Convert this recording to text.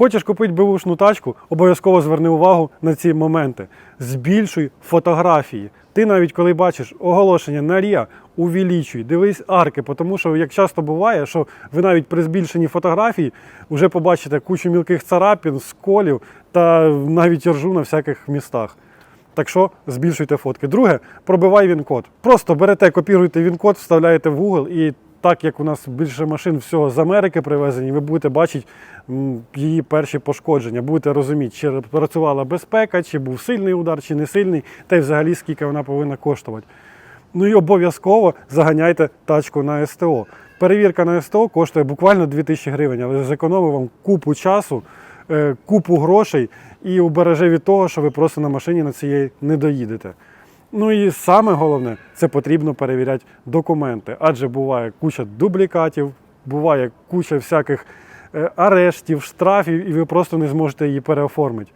Хочеш купити беушну тачку, обов'язково зверни увагу на ці моменти. Збільшуй фотографії. Ти навіть коли бачиш оголошення на RIA, увеличуй, дивись арки, тому що як часто буває, що ви навіть при збільшенні фотографій вже побачите кучу мілких царапін, сколів та навіть ржу на всяких містах. Так що збільшуйте фотки. Друге, пробивай він-код. Просто берете, копіруєте він-код, вставляєте в Google і так як у нас більше машин всього з Америки привезені, ви будете бачити її перші пошкодження, будете розуміти, чи працювала безпека, чи був сильний удар, чи не сильний, та й взагалі скільки вона повинна коштувати. Ну і обов'язково заганяйте тачку на СТО. Перевірка на СТО коштує буквально 2000 гривень, але зекономить вам купу часу, е, купу грошей і убереже від того, що ви просто на машині на цієї не доїдете. Ну і саме головне, це потрібно перевіряти документи, адже буває куча дублікатів, буває куча всяких е, арештів, штрафів, і ви просто не зможете її переоформити.